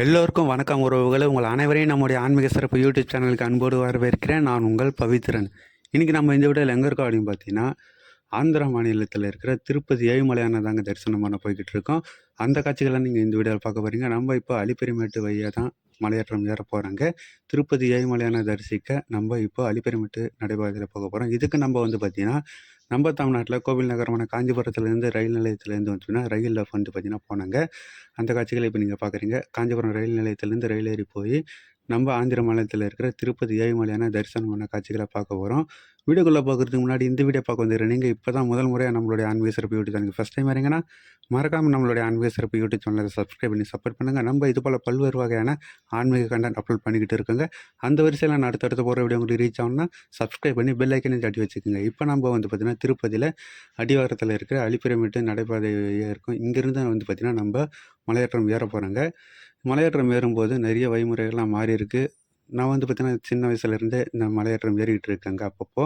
எல்லோருக்கும் வணக்கம் உறவுகளை. உங்கள் அனைவரையும் நம்முடைய ஆன்மீக சிறப்பு யூடியூப் சேனலுக்கு அன்போடு வரவேற்கிறேன். நான் உங்கள் பவித்ரன். இன்றைக்கி நம்ம இந்த வீடியோவில் எங்கே இருக்கோம் அப்படின்னு பார்த்தீங்கன்னா ஆந்திரா மாநிலத்தில் இருக்கிற திருப்பதி ஏழுமலையான தாங்க தரிசனம் பண்ண போய்கிட்டு இருக்கோம். அந்த காட்சிகளை நீங்கள் இந்த வீடியோவில் பார்க்க போகிறீங்க நம்ம இப்போ அலிப்பெருமேட்டு வழியாக தான் மலையேற்றம் ஏற போகிறாங்க திருப்பதி ஏழுமலையான தரிசிக்க நம்ம இப்போ அலிப்பெருமேட்டு நடைபாதையில் போக போகிறோம் இதுக்கு நம்ம வந்து பார்த்திங்கன்னா நம்ம தமிழ்நாட்டில் கோவில் நகரமான காஞ்சிபுரத்துலேருந்து ரயில் நிலையத்துலேருந்து வந்துச்சுன்னா ரயிலில் வந்து பார்த்திங்கன்னா போனாங்க. அந்த காட்சிகளை இப்போ நீங்கள் பார்க்குறீங்க காஞ்சிபுரம் ரயில் நிலையத்துலேருந்து ரயில் ஏறி போய் நம்ம ஆந்திர மாநிலத்தில் இருக்கிற திருப்பதி ஏழுமலையான தரிசனம் பண்ண காட்சிகளை பார்க்க போகிறோம் வீடியோக்குள்ளே பார்க்குறதுக்கு முன்னாடி இந்த வீடியோ பார்க்க வந்துடுறேன் நீங்கள் இப்போ தான் முதல் முறையாக நம்மளுடைய ஆன்மீக சிறப்பு யூடியூப் சேனலுக்கு ஃபஸ்ட் டைம் வரீங்கன்னா மறக்காமல் நம்மளுடைய ஆன்மீக சிறப்பு யூடியூப் சேனலை சப்ஸ்கிரைப் பண்ணி சப்போர்ட் பண்ணுங்கள் நம்ம இது போல் பல்வேறு வகையான ஆன்மீக கண்டென்ட் அப்லோட் பண்ணிக்கிட்டு இருக்கோங்க. அந்த வரிசையில் நான் அடுத்தடுத்து போகிற வீடியோ உங்களுக்கு ரீச் ஆகணும்னா சப்ஸ்கிரைப் பண்ணி பெல் ஐக்கனையும் தட்டி வச்சுக்கோங்க. இப்போ நம்ம வந்து பார்த்திங்கன்னா திருப்பதியில் அடிவாரத்தில் இருக்கிற அலிப்பிரமிட்டு நடைபாதையாக இருக்கும். இங்கேருந்து வந்து பார்த்திங்கன்னா நம்ம மலையேற்றம் ஏற போகிறாங்க மலையேற்றம் ஏறும்போது நிறைய வழிமுறைகள்லாம் மாறி இருக்கு நான் வந்து பார்த்தீங்கன்னா சின்ன வயசுலேருந்தே இந்த மலையேற்றம் ஏறிக்கிட்டு இருக்கேங்க அப்பப்போ.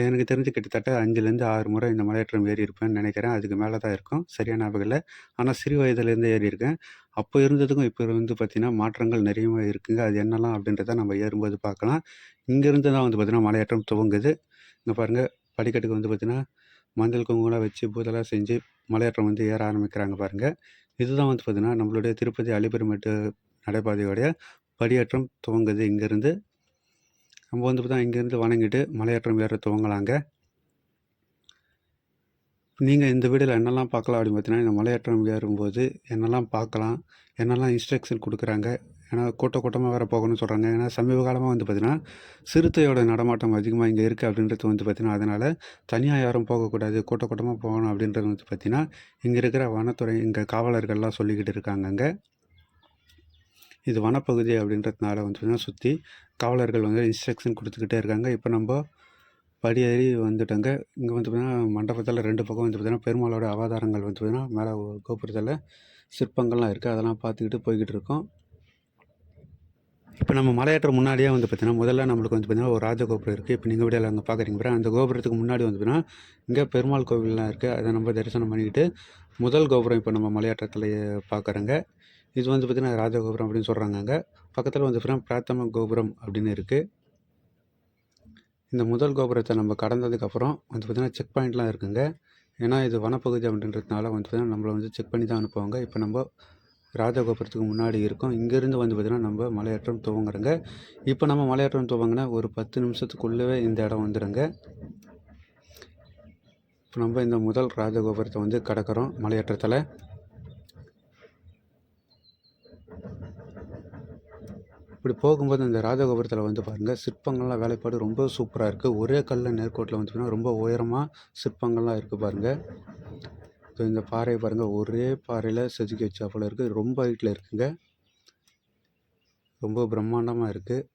எனக்கு தெரிஞ்சு கிட்டத்தட்ட அஞ்சுலேருந்து ஆறு முறை இந்த மலையேற்றம் ஏறி இருப்பேன்னு நினைக்கிறேன். அதுக்கு மேலே தான் இருக்கும். சரியான ஞாபகம் இல்லை. ஆனால் சிறு வயதுலேருந்து ஏறி இருக்கேன் அப்போ இருந்ததுக்கும் இப்போ வந்து பார்த்திங்கன்னா மாற்றங்கள் நிறையவே இருக்குங்க. அது என்னலாம் அப்படின்றத நம்ம ஏறும்போது பார்க்கலாம். இங்கேருந்து தான் வந்து பார்த்திங்கன்னா மலையேற்றம் துவங்குது. இங்கே பாருங்கள் படிக்கட்டுக்கு வந்து பார்த்திங்கன்னா மஞ்சள் குங்குமம்லாம் வச்சு பூதெல்லாம் செஞ்சு மலையேற்றம் வந்து ஏற ஆரம்பிக்கிறாங்க பாருங்கள் இதுதான் வந்து பார்த்திங்கன்னா நம்மளுடைய திருப்பதி அலிபெருமேட்டு நடைபாதையோடைய படியேற்றம் துவங்குது. இங்கேருந்து நம்ம வந்து பார்த்தா இங்கேருந்து வணங்கிட்டு மலையேற்றம் ஏற துவங்கலாங்க. நீங்கள் இந்த வீடியோவில் என்னெல்லாம் பார்க்கலாம் அப்படின்னு பார்த்தீங்கன்னா இந்த மலையேற்றம் ஏறும்போது என்னெல்லாம் பார்க்கலாம் என்னெல்லாம் இன்ஸ்ட்ரக்ஷன் கொடுக்குறாங்க ஏன்னா கூட்ட கூட்டமாக வேறு போகணும்னு சொல்கிறாங்க ஏன்னா சமீப காலமாக வந்து பார்த்திங்கன்னா சிறுத்தையோட நடமாட்டம் அதிகமாக இங்கே இருக்குது அப்படின்றது வந்து பார்த்திங்கன்னா அதனால் தனியாக யாரும் போகக்கூடாது. கூட்ட கூட்டமாக போகணும் அப்படின்றது வந்து பார்த்திங்கன்னா இங்கே இருக்கிற வனத்துறை இங்கே காவலர்கள்லாம் சொல்லிக்கிட்டு இருக்காங்க அங்கே. இது வனப்பகுதி அப்படின்றதுனால வந்து பார்த்திங்கன்னா சுற்றி காவலர்கள் வந்து இன்ஸ்ட்ரக்ஷன் கொடுத்துக்கிட்டே இருக்காங்க. இப்போ நம்ம படியேறி வந்துட்டாங்க. இங்கே வந்து பார்த்திங்கன்னா மண்டபத்தில் ரெண்டு பக்கம் வந்து பார்த்திங்கன்னா பெருமாளோட அவதாரங்கள் வந்து பார்த்திங்கன்னா மேலே கோபுரத்தில் சிற்பங்கள்லாம் இருக்குது அதெல்லாம் பார்த்துக்கிட்டு போய்கிட்டு இருக்கோம். இப்போ நம்ம மலையேற்ற முன்னாடியே வந்து பார்த்திங்கன்னா முதல்ல நம்மளுக்கு வந்து பார்த்திங்கன்னா ஒரு ராஜகோபுரம் இருக்குது இப்போ நீங்கள் வீடியோவில் அங்கே பார்க்குறீங்க பாரு அந்த கோபுரத்துக்கு முன்னாடி வந்து பார்த்திங்கன்னா இங்கே பெருமாள் கோவில்லாம் இருக்குது அதை நம்ம தரிசனம் பண்ணிக்கிட்டு முதல் கோபுரம் இப்போ நம்ம மலையேற்றத்தில் பார்க்குறோங்க. இது வந்து பார்த்திங்கன்னா ராஜகோபுரம் அப்படின்னு சொல்கிறாங்க அங்கே. பக்கத்தில் வந்து பார்த்திங்கன்னா பிராத்தம கோபுரம் அப்படின்னு இருக்குது இந்த முதல் கோபுரத்தை நம்ம கடந்ததுக்கப்புறம் வந்து பார்த்திங்கன்னா செக் பாயிண்ட்லாம் இருக்குங்க. ஏன்னா இது வனப்பகுதி அப்படின்றதுனால வந்து பார்த்திங்கன்னா நம்மளை வந்து செக் பண்ணி தான் அனுப்புவாங்க. இப்போ நம்ம ராஜகோபுரத்துக்கு முன்னாடி இருக்கோம். இங்கேருந்து வந்து பார்த்திங்கன்னா நம்ம மலையேற்றம் துவங்குறோங்க. இப்போ நம்ம மலையேற்றம் துவங்கினா ஒரு பத்து நிமிஷத்துக்குள்ளவே இந்த இடம் வந்துடுங்க இப்போ நம்ம இந்த முதல் ராஜகோபுரத்தை வந்து கடக்கிறோம் மலையேற்றத்தில். இப்படி போகும்போது இந்த ராஜகோபுரத்தில் வந்து பாருங்கள் சிற்பங்கள்லாம் வேலைப்பாடு ரொம்ப சூப்பராக இருக்குது ஒரே கல்லில் நேர்கோட்டில் வந்து பார்த்தீங்கன்னா ரொம்ப உயரமாக சிற்பங்கள்லாம் இருக்குது பாருங்கள் ஸோ இந்த பாறையை பாருங்கள் ஒரே பாறையில் செதுக்கி வச்சா போல இருக்குது ரொம்ப ஹைட்டில் இருக்குங்க. ரொம்ப பிரம்மாண்டமாக இருக்குது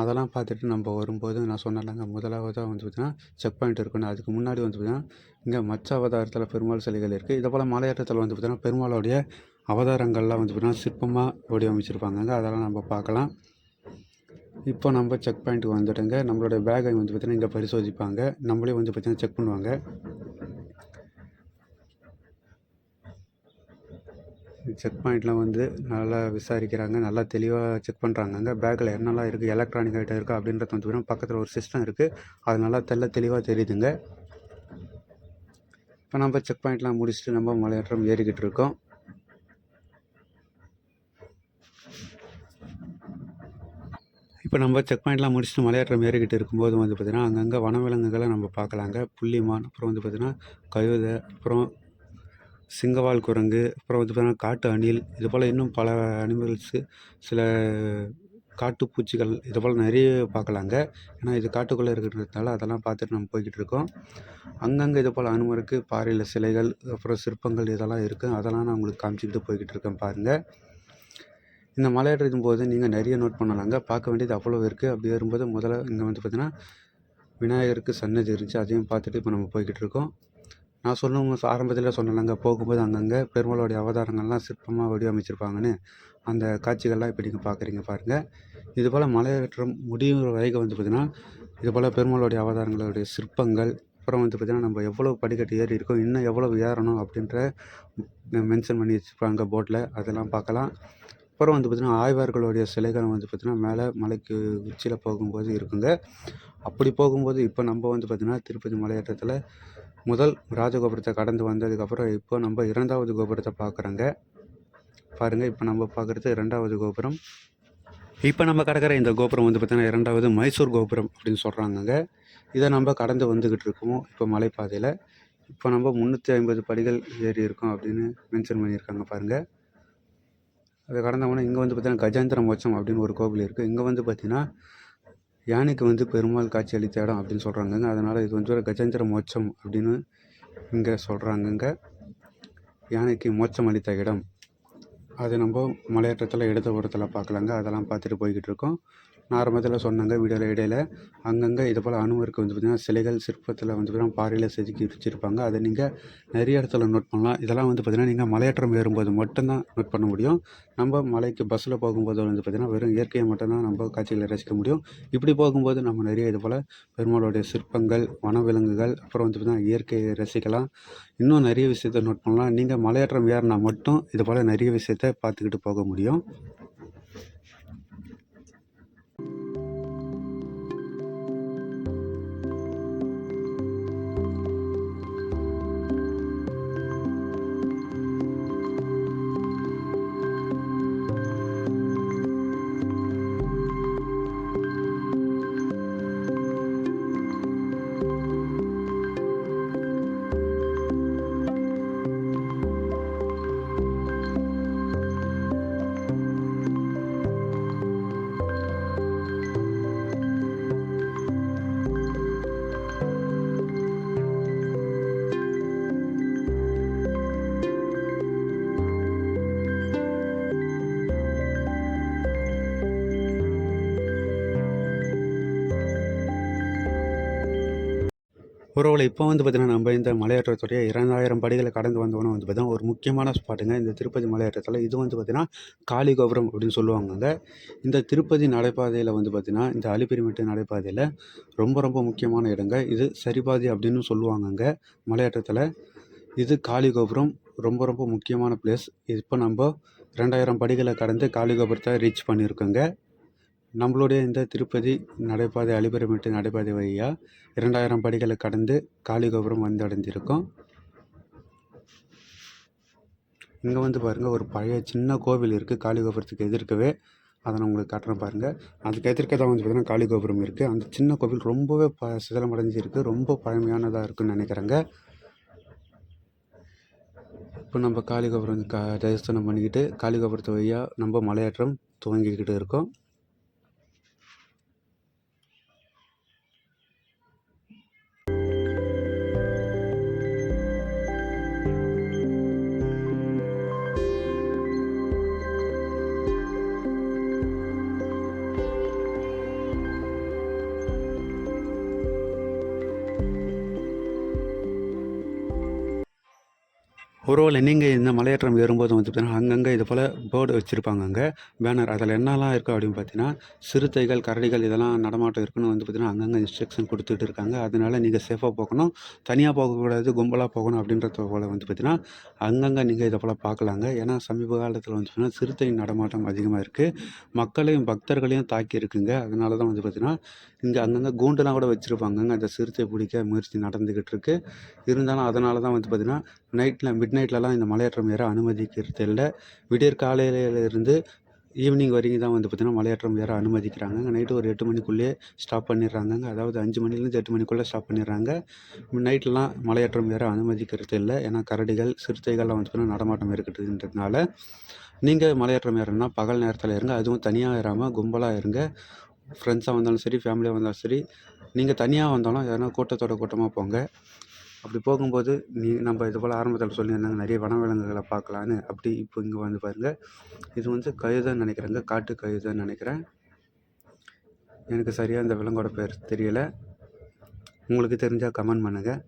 அதெல்லாம் பார்த்துட்டு நம்ம வரும்போது நான் சொன்னேன்லங்க முதலாவதாக வந்து பார்த்திங்கன்னா செக் பாயிண்ட் இருக்கணும் அதுக்கு முன்னாடி வந்து பார்த்திங்கன்னா இங்கே மச்ச அவதாரத்தில் பெருமாள் சிலைகள் இருக்குது இதை போல் மலையேற்றத்தில் வந்து பார்த்திங்கன்னா பெருமாளுடைய அவதாரங்கள்லாம் வந்து பார்த்திங்கன்னா சிற்பமாக வடிவமைச்சிருப்பாங்கங்க. அதெல்லாம் நம்ம பார்க்கலாம். இப்போ நம்ம செக் பாயிண்ட்டுக்கு வந்துட்டோங்க நம்மளுடைய பேக்கை வந்து பார்த்திங்கன்னா இங்கே பரிசோதிப்பாங்க. நம்மளே வந்து பார்த்திங்கன்னா செக் பண்ணுவாங்க. செக் பாயிண்ட்லாம் வந்து நல்லா விசாரிக்கிறாங்க நல்லா தெளிவாக செக் பண்ணுறாங்க அங்கே பேக்கில் என்னெல்லாம் இருக்குது எலக்ட்ரானிக் ஐட்டம் இருக்குது அப்படின்றது வந்து பக்கத்தில் ஒரு சிஸ்டம் இருக்குது அது நல்லா தெல்ல தெளிவாக தெரியுதுங்க. இப்போ நம்ம செக் பாயிண்ட்லாம் முடிச்சுட்டு நம்ம மலையேற்றம் ஏறிக்கிட்டு இருக்கோம். இப்போ நம்ம செக் பாயிண்ட்லாம் முடிச்சுட்டு மலையாற்றம் ஏறிக்கிட்டு இருக்கும்போது வந்து பார்த்திங்கன்னா அங்கங்கே வனவிலங்குகளை நம்ம பார்க்கலாங்க. புள்ளிமான் அப்புறம் வந்து பார்த்திங்கன்னா கழுதை அப்புறம் சிங்கவால் குரங்கு அப்புறம் வந்து பார்த்திங்கன்னா காட்டு அணில் இது போல் இன்னும் பல அனிமல்ஸு சில காட்டுப்பூச்சிகள் இது போல் நிறைய பார்க்கலாங்க. ஏன்னா இது காட்டுக்குள்ளே இருக்கிறதுனால அதெல்லாம் பார்த்துட்டு நம்ம போய்கிட்டு இருக்கோம். அங்கங்கே இது போல் அனுமருக்கு பாறையில் சிலைகள் அப்புறம் சிற்பங்கள் இதெல்லாம் இருக்குது அதெல்லாம் நான் உங்களுக்கு காமிச்சிக்கிட்டு போய்கிட்டு இருக்கேன் பாருங்கள் இந்த மலையேற்றும் போது நீங்கள் நிறைய நோட் பண்ணலாங்க. பார்க்க வேண்டியது அவ்வளோ இருக்குது அப்படி வரும்போது முதல்ல இங்கே வந்து பார்த்திங்கன்னா விநாயகருக்கு சன்னதி இருந்துச்சு. அதையும் பார்த்துட்டு இப்போ நம்ம போய்கிட்டு இருக்கோம். நான் சொல்லும் ஆரம்பத்தில் சொன்னேன்லங்க போகும்போது அங்கங்கே பெருமாளுடைய அவதாரங்கள்லாம் சிற்பமாக வடிவமைச்சிருப்பாங்கன்னு அந்த காட்சிகள்லாம் இப்போ நீங்கள் பார்க்குறீங்க பாருங்கள் இதுபோல் மலையேற்றம் முடிவு வரைக்கும் வந்து பார்த்திங்கன்னா இதுபோல் பெருமாளுடைய அவதாரங்களுடைய சிற்பங்கள் அப்புறம் வந்து பார்த்திங்கன்னா நம்ம எவ்வளோ படிக்கட்டு ஏறி இருக்கோம் இன்னும் எவ்வளோ ஏறணும் அப்படின்ற மென்ஷன் பண்ணி வச்சுருப்பாங்க போட்டில் அதெல்லாம் பார்க்கலாம் அப்புறம் வந்து பார்த்திங்கன்னா ஆய்வார்களுடைய சிலைகள் வந்து பார்த்திங்கன்னா மேலே மலைக்கு உச்சியில் போகும்போது இருக்குங்க. அப்படி போகும்போது இப்போ நம்ம வந்து பார்த்திங்கன்னா திருப்பதி மலையேற்றத்தில் முதல் ராஜகோபுரத்தை கடந்து வந்ததுக்கப்புறம் இப்போ நம்ம இரண்டாவது கோபுரத்தை பார்க்குறோங்க. பாருங்கள் இப்போ நம்ம பார்க்குறது இரண்டாவது கோபுரம். இப்போ நம்ம கடக்கிற இந்த கோபுரம் வந்து பார்த்திங்கன்னா இரண்டாவது மைசூர் கோபுரம் அப்படின்னு சொல்கிறாங்கங்க இதை நம்ம கடந்து வந்துக்கிட்டு இருக்கோம் இப்போ மலைப்பாதையில். இப்போ நம்ம முந்நூற்றி ஐம்பது படிகள் ஏறி இருக்கோம் அப்படின்னு மென்ஷன் பண்ணியிருக்காங்க பாருங்கள் அதை கடந்தவொடனே இங்கே வந்து பார்த்திங்கன்னா கஜேந்திர மோட்சம் அப்படின்னு ஒரு கோவில் இருக்குது இங்கே வந்து பார்த்திங்கன்னா யானைக்கு வந்து பெருமாள் காட்சி அளித்த இடம் அப்படின்னு சொல்கிறாங்கங்க அதனால் இது வந்து ஒரு கஜேந்திர மோட்சம் அப்படின்னு இங்கே சொல்கிறாங்கங்க யானைக்கு மோட்சம் அளித்த இடம். அது நம்ம மலையேற்றத்தில் இடது ஓரத்தில் பார்க்கலாங்க. அதெல்லாம் பார்த்துட்டு போய்கிட்டு இருக்கோம். நான் ஆரம்பத்தில் சொன்னாங்க வீடியோவில் இடையில. அங்கங்கே இது போல் அணுவருக்கு வந்து பார்த்திங்கன்னா சிலைகள் சிற்பத்தில் வந்து பார்த்திங்கன்னா பாறையில் செதுக்கி வச்சுருப்பாங்க. அதை நீங்கள் நிறைய இடத்துல நோட் பண்ணலாம். இதெல்லாம் வந்து பார்த்திங்கன்னா நீங்கள் மலையேற்றம் ஏறும்போது மட்டும்தான் நோட் பண்ண முடியும். நம்ம மலைக்கு பஸ்ஸில் போகும்போது வந்து பார்த்திங்கன்னா வெறும் இயற்கையை மட்டும்தான் நம்ம காட்சிகளை ரசிக்க முடியும். இப்படி போகும்போது நம்ம நிறைய இது போல் பெருமாளுடைய சிற்பங்கள் வனவிலங்குகள் அப்புறம் வந்து பார்த்திங்கன்னா இயற்கையை ரசிக்கலாம். இன்னும் நிறைய விஷயத்த நோட் பண்ணலாம். நீங்கள் மலையேற்றம் ஏறினா மட்டும் இது போல் நிறைய விஷயத்த பார்த்துக்கிட்டு போக முடியும். உறவுல இப்போ வந்து பார்த்திங்கன்னா நம்ம இந்த மலையேற்றத்துடைய இரண்டாயிரம் படிகளை கடந்து வந்தோன்னு வந்து பார்த்திங்கன்னா ஒரு முக்கியமான ஸ்பாட்டுங்க. இந்த திருப்பதி மலையேற்றத்தில் இது வந்து பார்த்திங்கன்னா காளி கோபுரம் அப்படின்னு சொல்லுவாங்கங்க. இந்த திருப்பதி நடைபாதையில் வந்து பார்த்திங்கன்னா இந்த அலிப்பிரிமெட்டு நடைபாதையில் ரொம்ப ரொம்ப முக்கியமான இடங்க. இது சரிபாதி அப்படின்னு சொல்லுவாங்கங்க மலையேற்றத்தில். இது காளி கோபுரம் ரொம்ப ரொம்ப முக்கியமான பிளேஸ் இப்போ நம்ம ரெண்டாயிரம் படிகளை கடந்து காளி கோபுரத்தை ரீச் பண்ணியிருக்கோங்க. நம்மளுடைய இந்த திருப்பதி நடைபாதை அலிபெருமெட்டு நடைபாதை வழியாக இரண்டாயிரம் படிகளை கடந்து காளிகோபுரம் வந்தடைந்திருக்கோம். இங்கே வந்து பாருங்கள் ஒரு பழைய சின்ன கோவில் இருக்குது காளிகோபுரத்துக்கு எதிர்க்கவே அதை நான் உங்களுக்கு காட்டுறேன் பாருங்கள் அதுக்கு எதிர்க்க தான் வந்து பார்த்திங்கன்னா காளிகோபுரம் இருக்குது அந்த சின்ன கோவில் ரொம்பவே ப சிதலமடைஞ்சிருக்கு. ரொம்ப பழமையானதாக இருக்குன்னு நினைக்கிறேங்க. இப்போ நம்ம காளிகோபுரம் க தரிசனம் பண்ணிக்கிட்டு காளிகோபுரத்து வழியாக நம்ம மலையேற்றம் துவங்கிக்கிட்டு இருக்கோம். ஒருவேளை நீங்கள் இந்த மலையேற்றம் ஏறும்போது வந்து பார்த்தீங்கன்னா அங்கங்கே இது போல் போர்டு வச்சுருப்பாங்க அங்கே. பேனர் அதில் என்னெல்லாம் இருக்குது அப்படின்னு பார்த்தீங்கன்னா சிறுத்தைகள் கரடிகள் இதெல்லாம் நடமாட்டம் இருக்குன்னு வந்து பார்த்தீங்கன்னா அங்கங்கே இன்ஸ்ட்ரக்ஷன் கொடுத்துட்டு இருக்காங்க. அதனால் நீங்கள் சேஃபாக போகணும். தனியாக போகக்கூடாது கும்பலாக போகணும் அப்படின்றத போல் வந்து பார்த்தீங்கன்னா அங்கங்கே நீங்கள் இதை போல் பார்க்கலாங்க ஏன்னா சமீப காலத்தில் வந்து பார்த்தீங்கன்னா சிறுத்தை நடமாட்டம் அதிகமாக இருக்குது மக்களையும் பக்தர்களையும் தாக்கி இருக்குங்க. அதனால தான் வந்து பார்த்தீங்கன்னா இங்கே அங்கங்கே கூண்டுலாம் கூட வச்சுருப்பாங்கங்க. அந்த சிறுத்தை பிடிக்க முயற்சி நடந்துக்கிட்டு இருக்குது இருந்தாலும் அதனால தான் வந்து பார்த்தீங்கன்னா நைட்டில் மிட் நைட்லலாம் இந்த மலையேற்றம் ஏற அனுமதிக்கிறது இல்லை விடியற் காலையிலேருந்து ஈவினிங் வரைக்கும் தான் வந்து பார்த்திங்கன்னா மலையேற்றம் ஏற அனுமதிக்கிறாங்க. நைட்டு ஒரு எட்டு மணிக்குள்ளேயே ஸ்டாப் பண்ணிடுறாங்க அதாவது அஞ்சு மணிலேருந்து எட்டு மணிக்குள்ளே ஸ்டாப் பண்ணிடுறாங்க. நைட்லலாம் மலையேற்றம் ஏற அனுமதிக்கிறது இல்லை ஏன்னா கரடிகள் சிறுத்தைகள்லாம் வந்து பார்த்திங்கன்னா நடமாட்டம் இருக்கிறதுன்றதுனால நீங்கள் மலையேற்றம் ஏறணும்னா பகல் நேரத்தில் இருங்க அதுவும் தனியாக ஏறாமல் கும்பலாக இருங்க. ஃப்ரெண்ட்ஸாக வந்தாலும் சரி ஃபேமிலியாக வந்தாலும் சரி நீங்கள் தனியாக வந்தாலும் எதனா கூட்டத்தோட கூட்டமாக போங்க. அப்படி போகும்போது நீ நம்ம இது போல் ஆரம்பத்தில் சொல்லியிருந்தாங்க நிறைய வனவிலங்குகளை பார்க்கலான்னு. அப்படி இப்போ இங்கே வந்து பாருங்கள் இது வந்து கழுதைன்னு நினைக்கிறேங்க. காட்டு கழுதைன்னு நினைக்கிறேன். எனக்கு சரியாக இந்த விலங்கோட பேர் தெரியலை. உங்களுக்கு தெரிஞ்சால் கமெண்ட் பண்ணுங்கள்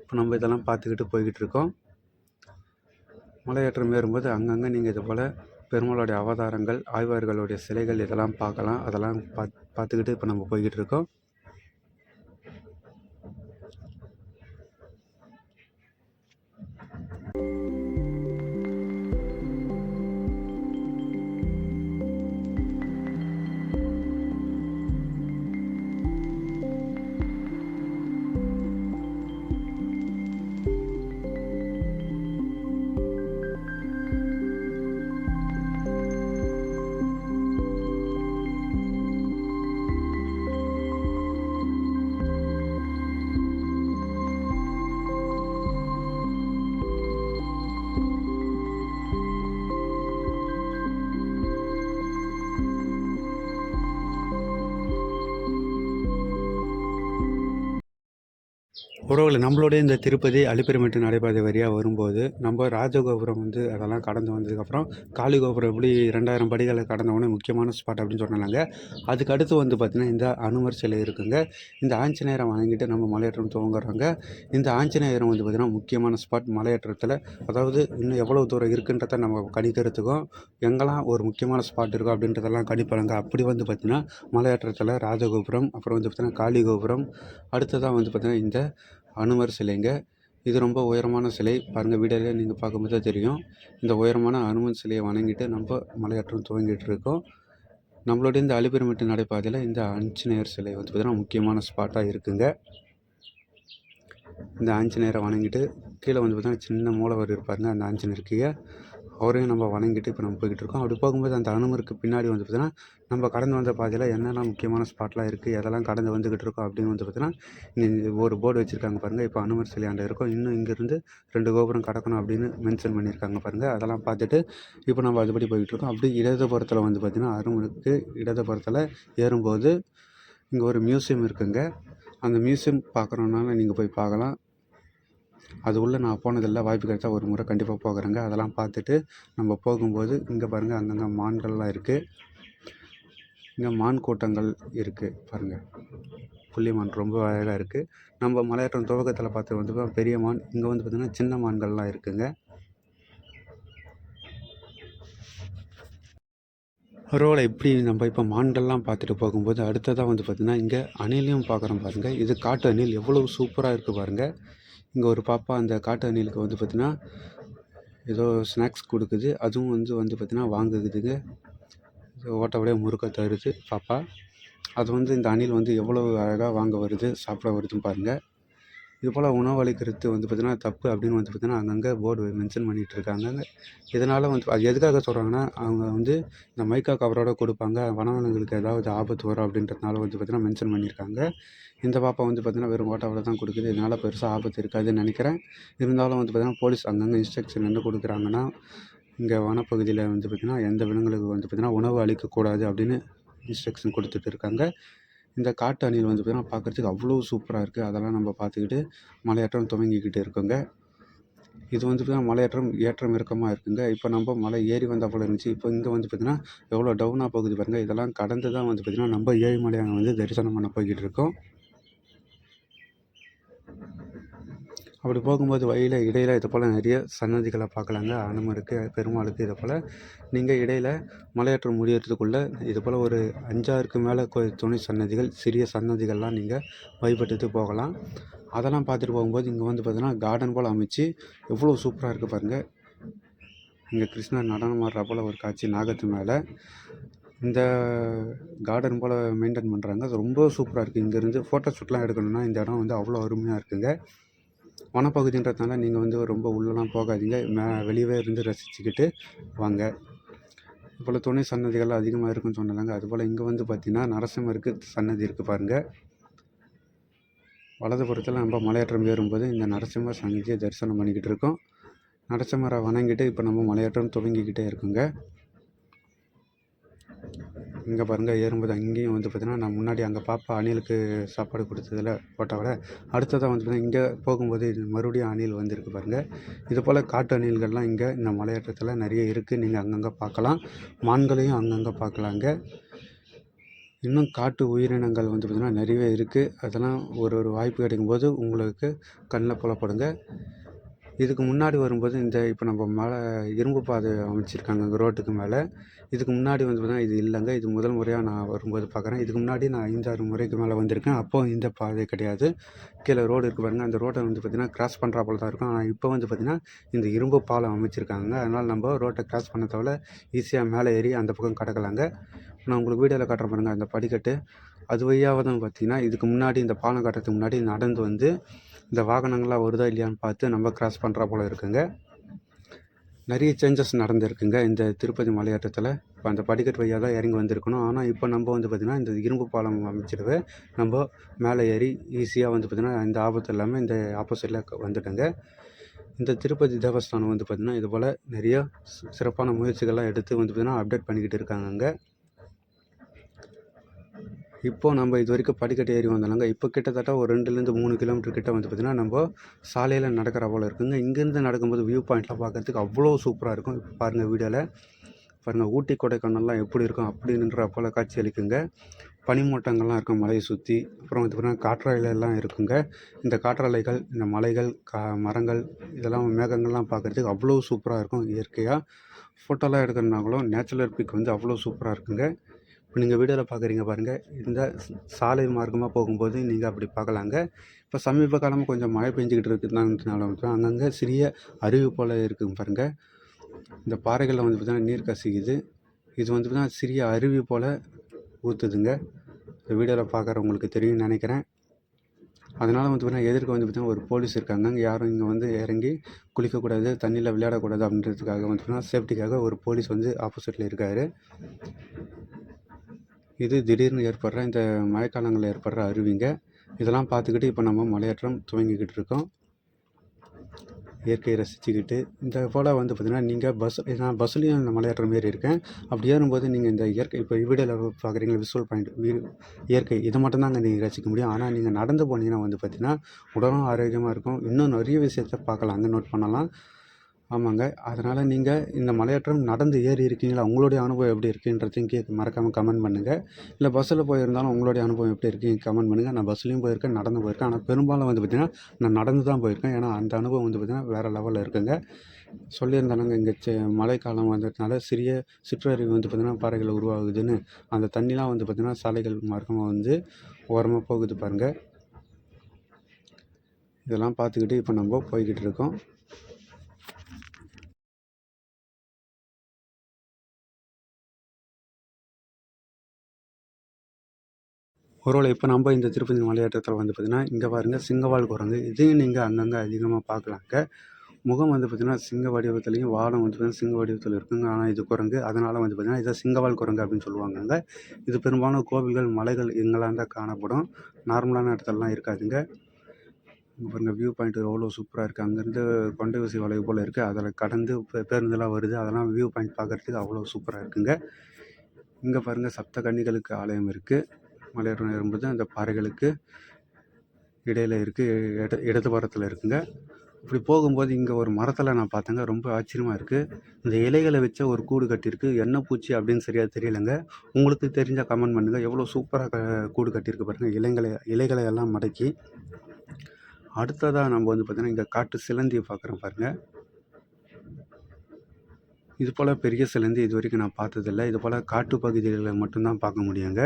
இப்போ நம்ம இதெல்லாம் பார்த்துக்கிட்டு போய்கிட்டு இருக்கோம். மலையேற்றம் ஏறும்போது அங்கங்கே நீங்கள் இது போல் பெருமாளுடைய அவதாரங்கள் ஆய்வார்களுடைய சிலைகள் இதெல்லாம் பார்க்கலாம். அதெல்லாம் பாத் பார்த்துக்கிட்டு இப்போ நம்ம போய்கிட்டு இருக்கோம். உறவுகளை நம்மளுடைய இந்த திருப்பதி அலிப்பிரமிட்டு நடைபாதை வழியாக வரும்போது நம்ம ராஜகோபுரம் வந்து அதெல்லாம் கடந்து வந்ததுக்கப்புறம் காளிகோபுரம் எப்படி ரெண்டாயிரம் படிகளை கடந்தவொடனே முக்கியமான ஸ்பாட் அப்படின்னு சொன்னாங்க. அதுக்கு அடுத்து வந்து பார்த்திங்கன்னா இந்த அனுமர் சிலை இருக்குங்க. இந்த ஆஞ்சநேயரை வாங்கிட்டு நம்ம மலையேற்றம் துவங்குறாங்க. இந்த ஆஞ்சநேயரம் வந்து பார்த்திங்கன்னா முக்கியமான ஸ்பாட் மலையேற்றத்தில் அதாவது இன்னும் எவ்வளோ தூரம் இருக்குன்றத நம்ம கணிக்கிறதுக்கும் எங்கெல்லாம் ஒரு முக்கியமான ஸ்பாட் இருக்கும் அப்படின்றதெல்லாம் கணிப்பாங்க. அப்படி வந்து பார்த்திங்கன்னா மலையேற்றத்தில் ராஜகோபுரம் அப்புறம் வந்து பார்த்திங்கன்னா காளி கோபுரம் அடுத்ததாக வந்து பார்த்திங்கன்னா இந்த அனுமர் சிலைங்க. இது ரொம்ப உயரமான சிலை. பாருங்கள் வீடியோவில் நீங்கள் பார்க்கும்போது தெரியும். இந்த உயரமான அனுமன் சிலையை வணங்கிட்டு நம்ம மலையாற்றம் துவங்கிட்டு இருக்கோம். நம்மளுடைய இந்த அலிபெருமிட்டு நடைபாதையில் இந்த ஆஞ்சநேயர் சிலை வந்து பார்த்திங்கன்னா முக்கியமான ஸ்பாட்டாக இருக்குங்க. இந்த ஆஞ்சநேயரை வணங்கிட்டு கீழே வந்து பார்த்திங்கன்னா சின்ன மூலவர் இருப்பாருங்க அந்த ஆஞ்சநேயர் கீழே. அவரையும் நம்ம வணங்கிட்டு இப்போ நம்ம போய்கிட்டு இருக்கோம். அப்படி போகும்போது அந்த அனுமருக்கு பின்னாடி வந்து பார்த்தீங்கன்னா நம்ம கடந்து வந்த பாதையில் என்னென்ன முக்கியமான ஸ்பாட்லாம் இருக்குது எதெல்லாம் கடந்து வந்துக்கிட்டு இருக்கோம் அப்படின்னு வந்து பார்த்தீங்கன்னா இங்கே ஒரு போர்டு வச்சுருக்காங்க பாருங்கள் இப்போ அனுமர் சிலையாண்ட இருக்கும். இன்னும் இங்கேருந்து ரெண்டு கோபுரம் கடக்கணும் அப்படின்னு மென்ஷன் பண்ணியிருக்காங்க பாருங்கள் அதெல்லாம் பார்த்துட்டு இப்போ நம்ம அதுபடி போய்கிட்டு இருக்கோம். அப்படி இடதுபுறத்தில் வந்து பார்த்திங்கன்னா அருமருக்கு இடதுபுறத்தில் ஏறும்போது இங்கே ஒரு மியூசியம் இருக்குங்க. அந்த மியூசியம் பார்க்குறோன்னால நீங்கள் போய் பார்க்கலாம். அது உள்ளே நான் போனதில்லை வாய்ப்பு கிடைச்சா ஒரு முறை கண்டிப்பாக போகிறேங்க. அதெல்லாம் பார்த்துட்டு நம்ம போகும்போது இங்கே பாருங்கள் அங்கங்கே மான்கள்லாம் இருக்குது இங்கே மான் கூட்டங்கள் இருக்குது பாருங்கள் புள்ளி மான் ரொம்ப அழகாக இருக்குது நம்ம மலையாற்றம் துவக்கத்தில் பார்த்து வந்து பெரிய மான். இங்கே வந்து பார்த்திங்கன்னா சின்ன மான்கள்லாம் இருக்குங்க. ரோலை இப்படி நம்ம இப்போ மான்கள்லாம் பார்த்துட்டு போகும்போது அடுத்ததாக வந்து பார்த்திங்கன்னா இங்கே அணிலையும் பார்க்குறோம் பாருங்கள் இது காட்டு அணில் எவ்வளோ சூப்பராக இருக்குது பாருங்கள் இங்கே ஒரு பாப்பா அந்த காட்டு அணிலுக்கு வந்து பார்த்திங்கன்னா ஏதோ ஸ்நாக்ஸ் கொடுக்குது. அதுவும் வந்து வந்து பார்த்திங்கன்னா வாங்குதுங்க. இது ஓட்டப்படியே முறுக்க தருது பாப்பா. அது வந்து இந்த அணில் வந்து எவ்வளோ அழகாக வாங்க வருது சாப்பிட வருதுன்னு பாருங்கள் இது போல் உணவளிக்கிறது வந்து பார்த்திங்கன்னா தப்பு அப்படின்னு வந்து பார்த்திங்கன்னா அங்கங்கே போர்டு மென்ஷன் பண்ணிகிட்ருக்காங்க இதனால் வந்து அது எதுக்காக சொல்கிறாங்கன்னா அவங்க வந்து இந்த மைக்கா கவரோட கொடுப்பாங்க. வனவிலங்குகளுக்கு ஏதாவது ஆபத்து வரும் அப்படின்றதுனால வந்து பார்த்திங்கன்னா மென்ஷன் பண்ணியிருக்காங்க இந்த பாப்பா வந்து பார்த்திங்கன்னா வெறும் ஓட்டாவில் தான் கொடுக்குது. இதனால் பெருசாக ஆபத்து இருக்காதுன்னு நினைக்கிறேன். இருந்தாலும் வந்து பார்த்திங்கன்னா போலீஸ் அங்கங்கே இன்ஸ்ட்ரக்ஷன் என்ன கொடுக்குறாங்கன்னா இங்கே வனப்பகுதியில் வந்து பார்த்திங்கன்னா எந்த விலங்குகளுக்கு வந்து பார்த்திங்கன்னா உணவு அளிக்கக்கூடாது அப்படின்னு இன்ஸ்ட்ரக்ஷன் கொடுத்துட்டு இருக்காங்க. இந்த காட்டு அணில் வந்து பார்த்திங்கன்னா பார்க்குறதுக்கு அவ்வளோ சூப்பராக இருக்குது அதெல்லாம் நம்ம பார்த்துக்கிட்டு மலையேற்றம் துவங்கிக்கிட்டு இருக்கோங்க. இது வந்து பார்த்திங்கன்னா மலையேற்றம் ஏற்றம் இறக்கமாக இருக்குங்க. இப்போ நம்ம மலை ஏறி வந்த போல் இருந்துச்சு. இப்போ இங்கே வந்து பார்த்திங்கன்னா எவ்வளோ டவுனாக போகுது பாருங்கள் இதெல்லாம் கடந்து தான் வந்து பார்த்திங்கன்னா நம்ம ஏழுமலையான வந்து தரிசனம் பண்ண போய்கிட்டு இருக்கோம். அப்படி போகும்போது வழியில் இடையில் இது போல் நிறைய சன்னதிகளை பார்க்கலாங்க. அனுமருக்கு பெருமாளுக்கு இதை போல் நீங்கள் இடையில் மலையேற்றம் முடியறதுக்குள்ளே இது போல் ஒரு அஞ்சாறுக்கு மேலே துணை சன்னதிகள் சிறிய சன்னதிகள்லாம் நீங்கள் வழிபட்டுட்டு போகலாம். அதெல்லாம் பார்த்துட்டு போகும்போது இங்கே வந்து பார்த்தீங்கன்னா கார்டன் போல் அமைச்சு எவ்வளோ சூப்பராக இருக்குது பாருங்கள் இங்கே கிருஷ்ணர் நடனம் ஆடுற போல் ஒரு காட்சி நாகத்து மேலே. இந்த கார்டன் போல் மெயின்டைன் பண்ணுறாங்க அது ரொம்ப சூப்பராக இருக்குது இங்கேருந்து ஃபோட்டோ ஷூட்லாம் எடுக்கணும்னா இந்த இடம் வந்து அவ்வளோ அருமையாக இருக்குங்க. வனப்பகுதின்றதுனால நீங்கள் வந்து ரொம்ப உள்ளெலாம் போகாதீங்க. மே வெளியவே இருந்து ரசிச்சுக்கிட்டு வாங்க. இதுபோல் துணை சன்னதிகள் அதிகமாக இருக்குன்னு சொன்னாங்க அதுபோல் இங்கே வந்து பார்த்திங்கன்னா நரசிம்மருக்கு சன்னதி இருக்குது பாருங்கள் வலதுபுறத்தில் நம்ம மலையேற்றம் ஏறும்போது இந்த நரசிம்மர் சன்னதியை தரிசனம் பண்ணிக்கிட்டு இருக்கோம். நரசிம்மரை வணங்கிட்டு இப்போ நம்ம மலையேற்றம் துவங்கிக்கிட்டே இருக்குங்க. இங்கே பாருங்கள் ஏறும்போது அங்கேயும் வந்து பார்த்திங்கன்னா நான் முன்னாடி அங்கே பாப்பா அணிலுக்கு சாப்பாடு கொடுத்ததில் ஃபோட்டோவில் அடுத்ததாக வந்து பார்த்திங்கன்னா இங்கே போகும்போது இது மறுபடியும் அணில் வந்திருக்கு பாருங்கள் இது போல் காட்டு அணில்கள்லாம் இங்கே இந்த மலையேற்றத்தில் நிறைய இருக்குது நீங்கள் அங்கங்கே பார்க்கலாம் மான்களையும் அங்கங்கே பார்க்கலாங்க இன்னும் காட்டு உயிரினங்கள் வந்து பார்த்திங்கன்னா நிறையவே இருக்குது அதெல்லாம் ஒரு ஒரு வாய்ப்பு கிடைக்கும்போது உங்களுக்கு கண்ணில் புலப்படுங்க இதுக்கு முன்னாடி வரும்போது இந்த இப்போ நம்ம மலை இரும்பு பாதை அமைச்சிருக்காங்க அங்கே ரோட்டுக்கு மேலே. இதுக்கு முன்னாடி வந்து பார்த்தீங்கன்னா இது இல்லைங்க. இது முதல் முறையாக நான் வரும்போது பார்க்குறேன் இதுக்கு முன்னாடி நான் ஐந்தாறு முறைக்கு மேலே வந்திருக்கேன். அப்போ இந்த பாதை கிடையாது. கீழே ரோடு இருக்குது பாருங்கள் அந்த ரோட்டை வந்து பார்த்திங்கன்னா கிராஸ் பண்ணுறா போல தான் இருக்கும். ஆனால் இப்போ வந்து பார்த்திங்கன்னா இந்த இரும்பு பாலம் அமைச்சிருக்காங்க. அதனால் நம்ம ரோட்டை கிராஸ் பண்ண தவிர ஈஸியாக மேலே ஏறி அந்த பக்கம் கடக்கலாங்க. நான் உங்களுக்கு வீடியோவில் காட்டுறேன் பாருங்கள் அந்த படிக்கட்டு. அது வழியாக தான் பார்த்திங்கன்னா இதுக்கு முன்னாடி இந்த பாலம் கட்டுறதுக்கு முன்னாடி நடந்து வந்து இந்த வாகனங்கள்லாம் வருதா இல்லையான்னு பார்த்து நம்ம கிராஸ் பண்ணுறா போல் இருக்குங்க. நிறைய சேஞ்சஸ் நடந்திருக்குங்க இந்த திருப்பதி மலையேற்றத்தில் இப்போ அந்த படிக்கட்டு வழியாக தான் இறங்கி வந்திருக்கணும். ஆனால் இப்போ நம்ம வந்து பார்த்திங்கன்னா இந்த இரும்பு பாலம் அமைச்சிடவே நம்ம மேலே ஏறி ஈஸியாக வந்து பார்த்திங்கன்னா இந்த ஆபத்து இல்லாமல் இந்த ஆப்போசிட்டில் வந்துட்டோங்க. இந்த திருப்பதி தேவஸ்தானம் வந்து பார்த்திங்கன்னா இதுபோல் நிறையா நிறைய சிறப்பான முயற்சிகள்லாம் எடுத்து வந்து பார்த்திங்கன்னா அப்டேட் பண்ணிக்கிட்டு இருக்காங்க இப்போது நம்ம இது வரைக்கும் படிக்கட்டு ஏறி வந்தோம்னாங்க இப்போ கிட்டத்தட்ட ஒரு ரெண்டுலேருந்து மூணு கிலோமீட்டர் கிட்ட வந்து பார்த்திங்கன்னா நம்ம சாலையில் நடக்கிற போல் இருக்குங்க. இங்கேருந்து நடக்கும்போது வியூ பாயிண்ட்லாம் பார்க்குறதுக்கு அவ்வளோ சூப்பராக இருக்கும். இப்போ பாருங்கள் வீடியோவில் பாருங்கள் ஊட்டி கொடைக்கானல்லாம் எப்படி இருக்கும் அப்படின்ற போல் காட்சி அளிக்குங்க. பனிமூட்டங்கள்லாம் இருக்கும் மலையை சுற்றி அப்புறம் வந்து பார்த்தீங்கன்னா காற்றாலையெல்லாம் இருக்குங்க. இந்த காற்றாலைகள் இந்த மலைகள் கா மரங்கள் இதெல்லாம் மேகங்கள்லாம் பார்க்குறதுக்கு அவ்வளோ சூப்பராக இருக்கும் இயற்கையாக ஃபோட்டோலாம் எடுக்கிறனாலும் நேச்சுரல் பிக் வந்து அவ்வளோ சூப்பராக இருக்குங்க. இப்போ நீங்கள் வீடியோவில் பார்க்குறீங்க பாருங்கள் இந்த சாலை மார்க்கமாக போகும்போது நீங்கள் அப்படி பார்க்கலாங்க இப்போ சமீப காலமாக கொஞ்சம் மழை பெஞ்சிக்கிட்டு இருக்குதுனால வந்து அங்கங்கே சிறிய அருவி போல் இருக்குங்க பாருங்கள் இந்த பாறைகளில் வந்து பார்த்தீங்கன்னா நீர் கசிக்குது இது வந்து பார்த்தீங்கன்னா சிறிய அருவி போல் ஊற்றுதுங்க இந்த வீடியோவில் பார்க்குறவங்களுக்கு தெரியும்னு நினைக்கிறேன். அதனால் வந்து பார்த்தீங்கன்னா எதிர்க்க வந்து பார்த்தீங்கன்னா ஒரு போலீஸ் இருக்காங்க. அங்கே யாரும் இங்கே வந்து இறங்கி குளிக்கக்கூடாது தண்ணியில் விளையாடக்கூடாது அப்படின்றதுக்காக வந்து பார்த்தீங்கன்னா சேஃப்டிக்காக ஒரு போலீஸ் வந்து ஆப்போசிட்டில் இருக்கார். இது திடீர்னு ஏற்படுற இந்த மழைக்காலங்களில் ஏற்படுற அருவிங்க. இதெல்லாம் பார்த்துக்கிட்டு இப்போ நம்ம மலையேற்றம் துவங்கிக்கிட்டு இருக்கோம். இயற்கையை ரசிச்சுக்கிட்டு. இந்த போல் வந்து பார்த்திங்கன்னா நீங்கள் பஸ் நான் பஸ்லேயும் இந்த மலையேற்ற மாரி இருக்கேன். அப்படி ஏறும்போது நீங்கள் இந்த இயற்கை இப்போ வீடியோவில் பார்க்குறீங்களா விசுவல் பாயிண்ட் இயற்கை இதை மட்டும்தாங்க நீங்கள் ரசிக்க முடியும். ஆனால் நீங்கள் நடந்து போனீங்கன்னா வந்து பார்த்திங்கன்னா உடலும் ஆரோக்கியமாக இருக்கும். இன்னும் நிறைய விஷயத்த பார்க்கலாம். அங்கே நோட் பண்ணலாம். ஆமாங்க. அதனால் நீங்கள் இந்த மலையேற்றம் நடந்து ஏறி இருக்கீங்களா? உங்களுடைய அனுபவம் எப்படி இருக்குன்றதையும் கேட்க மறக்காமல் கமெண்ட் பண்ணுங்கள் இல்லை பஸ்ஸில் போயிருந்தாலும் உங்களுடைய அனுபவம் எப்படி இருக்குன்னு கமெண்ட் பண்ணுங்கள் நான் பஸ்லேயும் போயிருக்கேன் நடந்து போயிருக்கேன். ஆனால் பெரும்பாலும் வந்து பார்த்திங்கன்னா நான் நடந்து தான் போயிருக்கேன். ஏன்னா அந்த அனுபவம் வந்து பார்த்திங்கன்னா வேறு லெவலில் இருக்குங்க. சொல்லியிருந்தாலுங்க இங்கே செ மழைக்காலம் வந்ததுனால சிறிய சிற்றறிவு வந்து பார்த்திங்கன்னா பாறைகள் உருவாகுதுன்னு. அந்த தண்ணிலாம் வந்து பார்த்திங்கன்னா சாலைகள் மார்க்கமாக வந்து ஓரமாக போகுது பாருங்கள் இதெல்லாம் பார்த்துக்கிட்டு இப்போ நம்ம போய்கிட்டு இருக்கோம். ஒருவேளை இப்போ நம்ம இந்த திருப்பதி மலையாட்டத்தில் வந்து பார்த்திங்கன்னா இங்கே பாருங்கள் சிங்கவால் குரங்கு. இதையும் நீங்கள் அங்கங்கே அதிகமாக பார்க்கலாங்க முகம் வந்து பார்த்திங்கன்னா சிங்க வடிவத்துலேயும் வானம் வந்து பார்த்திங்கன்னா சிங்க வடிவத்தில் இருக்குங்க. ஆனால் இது குரங்கு. அதனால் வந்து பார்த்திங்கன்னா இதை சிங்கவால் குரங்கு அப்படின்னு சொல்லுவாங்கங்க. இது பெரும்பாலும் கோவில்கள் மலைகள் எங்கெல்லாம் தான் காணப்படும். நார்மலான இடத்துலலாம் இருக்காதுங்க. இங்கே பாருங்கள் வியூ பாயிண்ட் எவ்வளோ சூப்பராக இருக்குது அங்கேருந்து கொண்டை ஊசி வளைவு போல் இருக்குது அதில் கடந்து பேருந்துலாம் வருது. அதெல்லாம் வியூ பாயிண்ட் பார்க்குறதுக்கு அவ்வளோ சூப்பராக இருக்குங்க. இங்கே பாருங்கள் சப்த கன்னிகளுக்கு ஆலயம் இருக்குது மலையேற்றம் ஏறும்போது அந்த பாறைகளுக்கு இடையில இருக்குது இட இடது புறத்தில் இருக்குங்க. இப்படி போகும்போது இங்கே ஒரு மரத்தில் நான் பார்த்தேங்க ரொம்ப ஆச்சரியமாக இருக்குது இந்த இலைகளை வச்ச ஒரு கூடு கட்டியிருக்கு. என்ன பூச்சி அப்படின்னு சரியாக தெரியலைங்க. உங்களுக்கு தெரிஞ்சால் கமெண்ட் பண்ணுங்கள் எவ்வளோ சூப்பராக கூடு கட்டியிருக்கு பாருங்கள் இலைகளை இலைகளை எல்லாம் மடக்கி. அடுத்ததாக நம்ம வந்து பார்த்திங்கன்னா இங்கே காட்டு சிலந்தியை பார்க்குறோம் பாருங்கள் இது போல் பெரிய சிலந்தி இது வரைக்கும் நான் பார்த்ததில்ல. இது போல் காட்டு பகுதிகளில் மட்டும்தான் பார்க்க முடியுங்க.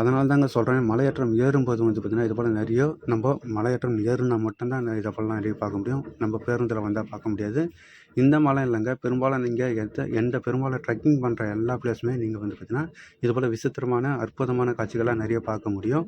அதனால தாங்க சொல்கிறேன் மலையேற்றம் ஏறும்போது வந்து பார்த்திங்கன்னா இது போல் நிறைய நம்ம மலையேற்றம் ஏறுனா மட்டும்தான் இதை போலலாம் நிறைய பார்க்க முடியும். நம்ம பேருந்தில் வந்தால் பார்க்க முடியாது. இந்த மலை இல்லைங்க. பெரும்பாலும் நீங்கள் எந்த எந்த பெரும்பாலும் ட்ரெக்கிங் பண்ணுற எல்லா பிளேஸுமே நீங்கள் வந்து பார்த்திங்கன்னா இது போல் விசித்திரமான அற்புதமான காட்சிகளாக நிறைய பார்க்க முடியும்.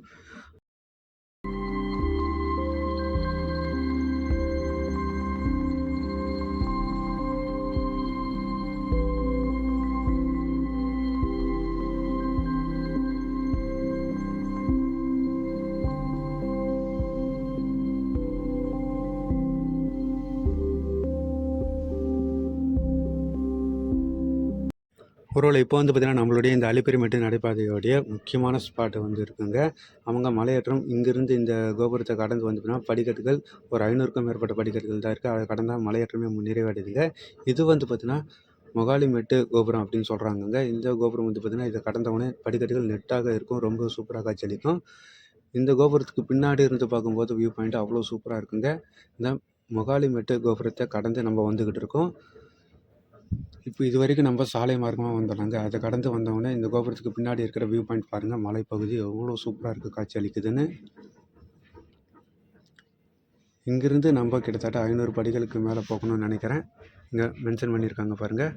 ஒருவேளை இப்போ வந்து பார்த்திங்கன்னா நம்மளுடைய இந்த அலிப்பெருமேட்டு நடைபாதையோடைய முக்கியமான ஸ்பாட்டு வந்து இருக்குங்க. அவங்க மலையேற்றம் இங்கேருந்து இந்த கோபுரத்தை கடந்து வந்து பார்த்தீங்கன்னா படிக்கட்டுகள் ஒரு ஐநூறுக்கும் மேற்பட்ட படிக்கட்டுகள் தான் இருக்குது அதை கடந்தால் மலையேற்றமே நிறைவடையுதுங்க. இது வந்து பார்த்திங்கன்னா மொகாலிமேட்டு கோபுரம் அப்படின்னு சொல்கிறாங்கங்க இந்த கோபுரம் வந்து பார்த்திங்கன்னா இதை கடந்தவுடனே படிக்கட்டுகள் நெட்டாக இருக்கும் ரொம்ப சூப்பராக காட்சியளிக்கும். இந்த கோபுரத்துக்கு பின்னாடி இருந்து பார்க்கும்போது வியூ பாயிண்ட் அவ்வளோ சூப்பராக இருக்குங்க. இந்த மொகாலிமேட்டு கோபுரத்தை கடந்து நம்ம வந்துக்கிட்டு இருக்கோம். இப்போ இது வரைக்கும் நம்ம சாலை மார்க்கமாக வந்துடலாங்க அதை கடந்து வந்தோடனே இந்த கோபுரத்துக்கு பின்னாடி இருக்கிற வியூ பாயிண்ட் பாருங்கள் மலைப்பகுதி எவ்வளோ சூப்பராக இருக்குது காட்சி அளிக்குதுன்னு. இங்கேருந்து நம்ம கிட்டத்தட்ட ஐநூறு படிகளுக்கு மேலே போகணும்னு நினைக்கிறேன். இங்கே மென்ஷன் பண்ணியிருக்காங்க பாருங்கள்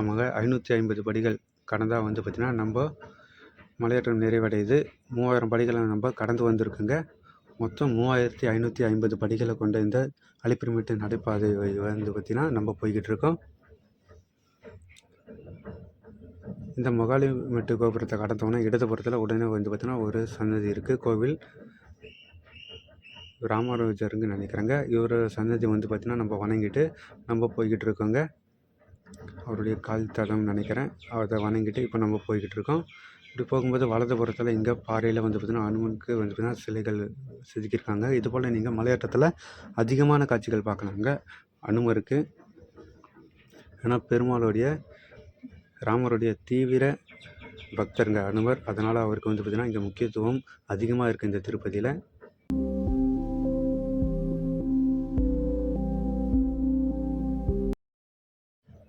ஆமாங்க ஐநூற்றி ஐம்பது படிகள் கடந்தால் வந்து பார்த்திங்கன்னா நம்ம மலையேற்றம் நிறைவடையுது. மூவாயிரம் படிகளை நம்ம கடந்து வந்திருக்குங்க. மொத்தம் மூவாயிரத்தி ஐநூற்றி ஐம்பது படிகளை கொண்ட இந்த அலிப்பிரமிட்டு நடைபாதை வந்து பார்த்திங்கன்னா நம்ம போய்கிட்டு இருக்கோம் இந்த மொகாலிமெட்டு கோபுரத்தை கடந்தோன்னா இடதுபுறத்தில் உடனே வந்து பார்த்திங்கன்னா ஒரு சன்னதி இருக்குது கோவில் ராமானுஜருங்க நினைக்கிறேங்க. இவர் சன்னதி வந்து பார்த்திங்கன்னா நம்ம வணங்கிட்டு நம்ம போய்கிட்டு இருக்கோங்க அவருடைய கால் தடம்னு நினைக்கிறேன். அதை வணங்கிட்டு இப்போ நம்ம போய்கிட்டு இருக்கோம் இப்படி போகும்போது வலது புறத்தில் இங்கே பாறையில் வந்து பார்த்திங்கன்னா அனுமனுக்கு வந்து பார்த்திங்கன்னா சிலைகள் செதுக்கியிருக்காங்க. இது போல் நீங்கள் மலையாட்டத்தில் அதிகமான காட்சிகள் பார்க்கலாங்க அனுமருக்கு ஏன்னா பெருமாளுடைய ராமருடைய தீவிர பக்தருங்க அனுமர். அதனால் அவருக்கு வந்து பார்த்திங்கன்னா இங்கே முக்கியத்துவம் அதிகமாக இருக்குது இந்த திருப்பதியில்.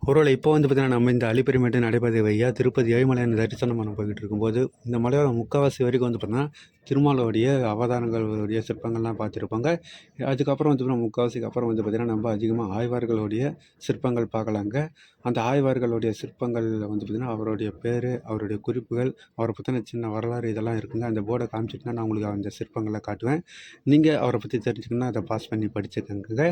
ஒருவேளை இப்போ வந்து பார்த்தீங்கன்னா நம்ம இந்த அலிப்பெருமேட்டு நடைபாதை வழியாக திருப்பதி ஏழுமலையான தரிசனம் பண்ண போய்கிட்டு இருக்கும்போது இந்த மலையோட முக்கால்வாசி வரைக்கும் வந்து பார்த்தீங்கன்னா திருமாலோடைய அவதாரங்களுடைய சிற்பங்கள்லாம் பார்த்துருப்பாங்க. அதுக்கப்புறம் வந்து பார்த்தீங்கன்னா முக்கால்வாசிக்கு அப்புறம் வந்து பார்த்திங்கன்னா நம்ம அதிகமாக ஆய்வார்களுடைய சிற்பங்கள் பார்க்கலாங்க. அந்த ஆய்வார்களுடைய சிற்பங்கள் வந்து பார்த்திங்கன்னா அவருடைய பேர் அவருடைய குறிப்புகள் அவரை பற்றின சின்ன வரலாறு இதெல்லாம் இருக்குங்க. அந்த போர்டை காமிச்சிட்டுனா நான் உங்களுக்கு அந்த சிற்பங்களை காட்டுவேன். நீங்கள் அவரை பற்றி தெரிஞ்சுக்கணுன்னா அதை பாஸ் பண்ணி படிச்சுக்கங்க.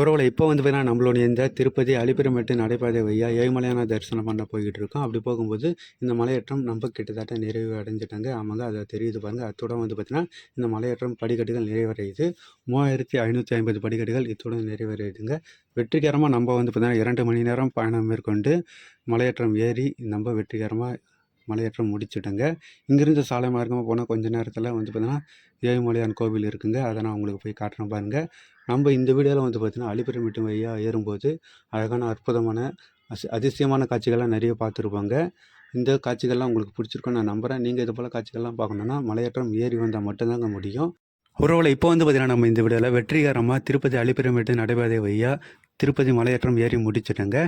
ஒருவேளை இப்போ வந்து பார்த்தீங்கன்னா நம்மளுடைய இந்த திருப்பதி அலிபெருமேட்டு நடைபாதை வழியா ஏழுமலையான தரிசனம் பண்ண போய்கிட்டு இருக்கோம். அப்படி போகும்போது இந்த மலையேற்றம் நம்ம கிட்டத்தட்ட நிறைவு அடைஞ்சிட்டாங்க. ஆமாங்க அதை தெரியுது பாருங்கள் அத்துடன் வந்து பார்த்தீங்கன்னா இந்த மலையேற்றம் படிக்கட்டுகள் நிறைவடையுது. மூவாயிரத்தி ஐநூற்றி ஐம்பது படிக்கட்டுகள் இத்துடன் நிறைவடையுதுங்க. வெற்றிகரமாக நம்ம வந்து பார்த்தீங்கன்னா இரண்டு மணி நேரம் பயணம் மேற்கொண்டு மலையேற்றம் ஏறி நம்ம வெற்றிகரமாக மலையேற்றம் முடிச்சுட்டேங்க. இங்கேருந்து சாலை மார்க்கமாக போனால் கொஞ்ச நேரத்தில் வந்து பார்த்தீங்கன்னா ஏழுமலையான் கோவில் இருக்குங்க. அதை நான் உங்களுக்கு போய் காட்டுறேன் பாருங்கள் நம்ம இந்த வீடியோவில் வந்து பார்த்திங்கன்னா அலிபிரமிட்டு வழியாக ஏறும்போது அழகான அற்புதமான அசி அதிசயமான காட்சிகள்லாம் நிறைய பார்த்துருப்பாங்க. இந்த காட்சிகள்லாம் உங்களுக்கு பிடிச்சிருக்குன்னு நான் நம்புகிறேன் நீங்கள் இது போல் காட்சிகள்லாம் பார்க்கணுன்னா மலையேற்றம் ஏறி வந்தால் மட்டும்தாங்க முடியும். ஒருவேளை இப்போ வந்து பார்த்திங்கன்னா நம்ம இந்த வீடியோவில் வெற்றிகரமாக திருப்பதி அலிபிரமிட்டு நடைபாதை வழியாக திருப்பதி மலையேற்றம் ஏறி முடிச்சிட்டோங்க.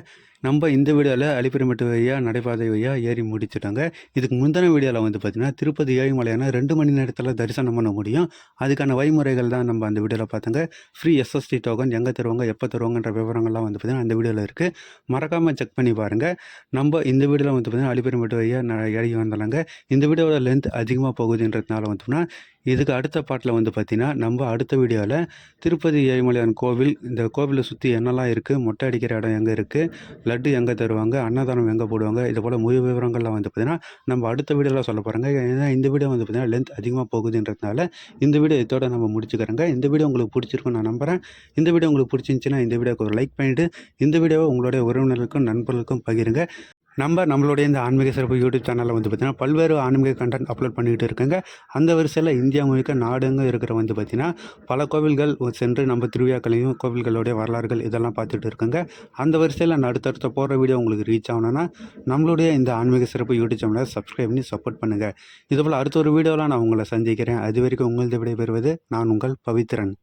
நம்ம இந்த வீடியோவில் அலிபிரமிட்டு வழியாக நடைபாதை வழியாக ஏறி முடிச்சுட்டாங்க. இதுக்கு முந்தின வீடியோவில் வந்து பார்த்திங்கன்னா திருப்பதி ஏழுமலையான ரெண்டு மணி நேரத்தில் தரிசனம் பண்ண முடியும். அதுக்கான வழிமுறைகள் தான் நம்ம அந்த வீடியோவில் பார்த்தாங்க ஃப்ரீ எஸ்எஸ்டி டோக்கன் எங்கே தருவாங்க எப்போ தருவாங்கன்ற விவரங்கள்லாம் வந்து பார்த்திங்கன்னா அந்த வீடியோவில் இருக்குது மறக்காமல் செக் பண்ணி பாருங்கள் நம்ம இந்த வீடியோவில் வந்து பார்த்திங்கன்னா அலிபெருமேட்டு வழியாக இறங்கி வந்தாங்க இந்த வீடியோவோட லென்த் அதிகமாக போகுதுன்றதுனால வந்து இதுக்கு அடுத்த பாட்டில் வந்து பார்த்திங்கன்னா நம்ம அடுத்த வீடியோவில் திருப்பதி ஏழுமலையான் கோவில் இந்த கோவிலை சுற்றி என்னெல்லாம் இருக்குது மொட்டை அடிக்கிற இடம் எங்கே இருக்குது லட்டு எங்கே தருவாங்க அன்னதானம் எங்கே போடுவாங்க இது போல் முழு விவரங்கள்லாம் வந்து பார்த்திங்கன்னா நம்ம அடுத்த வீடியோவில் சொல்ல போகிறாங்க ஏன்னா இந்த வீடியோ வந்து பார்த்திங்கன்னா லென்த் அதிகமாக போகுதுன்றதுனால இந்த வீடியோ இதோட நம்ம முடிச்சுக்கிறேங்க. இந்த வீடியோ உங்களுக்கு பிடிச்சிருக்கும் நான் நம்புகிறேன் இந்த வீடியோ உங்களுக்கு பிடிச்சிருந்துச்சின்னா இந்த வீடியோக்கு ஒரு லைக் பண்ணிவிட்டு இந்த வீடியோவை உங்களுடைய உறவினர்களுக்கும் நண்பர்களுக்கும் பகிருங்க. நம்ம நம்மளுடைய இந்த ஆன்மீக சிறப்பு யூடியூப் சேனலில் வந்து பார்த்திங்கன்னா பல்வேறு ஆன்மீக கண்டென்ட் அப்லோட் பண்ணிக்கிட்டு இருக்குங்க. அந்த வரிசையில் இந்தியா முழுக்க நாடுங்க இருக்கிற வந்து பார்த்திங்கன்னா பல கோவில்கள் சென்று நம்ம திருவிழாக்களையும் கோவில்களுடைய வரலாறுகள் இதெல்லாம் பார்த்துட்டு இருக்குங்க. அந்த வரிசையில் நான் அடுத்தடுத்த போகிற வீடியோ உங்களுக்கு ரீச் ஆகணும்னா நம்மளுடைய இந்த ஆன்மீக சிறப்பு யூடியூப் சேனலை சப்ஸ்கிரைப் பண்ணி சப்போர்ட் பண்ணுங்கள் இதுபோல் அடுத்த ஒரு வீடியோவில் நான் உங்களை சந்திக்கிறேன். அது வரைக்கும் உங்களது விடைபெறுவது நான் உங்கள் பவித்ரன்.